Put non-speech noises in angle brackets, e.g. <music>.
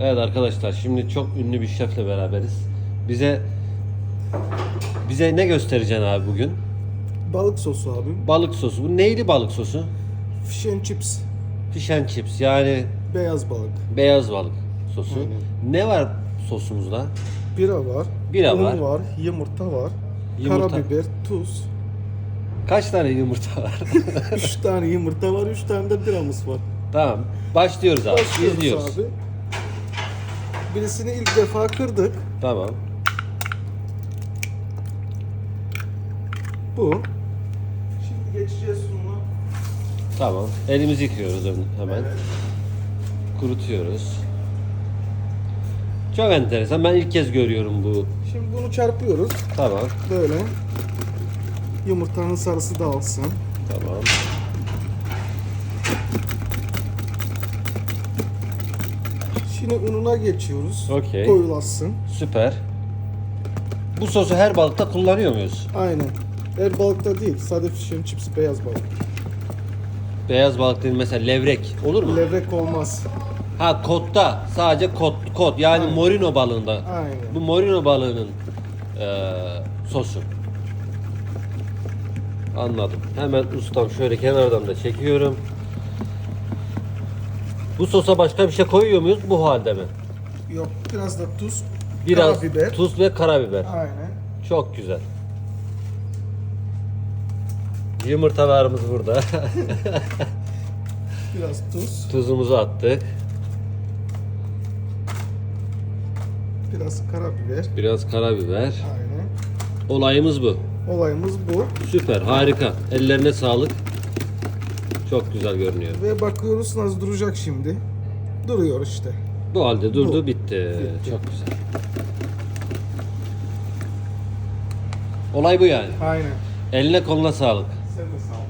Evet arkadaşlar şimdi çok ünlü bir şefle beraberiz. Bize bize ne göstereceksin abi bugün? Balık sosu abi. Balık sosu. Bu neyli balık sosu? Fish and chips. Fish and chips yani Beyaz balık. beyaz balık sosu. Aynen. Ne var sosumuzda? Bira var. Bira un var. var. Yumurta var. Yumurta. Karabiber, tuz. Kaç tane yumurta var? <laughs> 3 tane yumurta var. 3 tane de biramız var. tamam. Başlıyoruz abi. Başlıyoruz İzliyoruz. abi. Birisini ilk defa kırdık. Tamam. Bu. Şimdi geçeceğiz sunuma. Tamam. Elimizi yıkıyoruz hemen. Kurutuyoruz. Çok enteresan. Ben ilk kez görüyorum bu. Şimdi bunu çarpıyoruz. Tamam. Böyle. Yumurtanın sarısı dağılsın. Tamam. Şimdi ununa geçiyoruz. Okey. Koyulasın. Süper. Bu sosu her balıkta kullanıyor muyuz? Aynen. Her balıkta değil. Sadece fish and chips beyaz balık. Beyaz balık değil mesela levrek olur mu? Levrek olmaz. Ha kotta sadece kot kot yani Aynen. morino balığında. Aynen. Bu morino balığının eee, sosu. Anladım. Hemen ustam şöyle kenardan da çekiyorum. Bu sosa başka bir şey koyuyor muyuz bu halde mi? Yok biraz da tuz. Biraz karabiber. tuz ve karabiber. Aynen. Çok güzel. Yumurtalarımız burada. <laughs> Biraz tuz. Tuzumuzu attık. Biraz karabiber. Biraz karabiber. Aynen. Olayımız bu. Olayımız bu. Süper, harika. Ellerine sağlık. Çok güzel görünüyor. Ve bakıyoruz nasıl duracak şimdi. Duruyor işte. Bu halde durdu, Bu. bitti. Bitti. Çok güzel. Olay bu yani. Aynen. Eline koluna sağlık. Sen de sağ ol.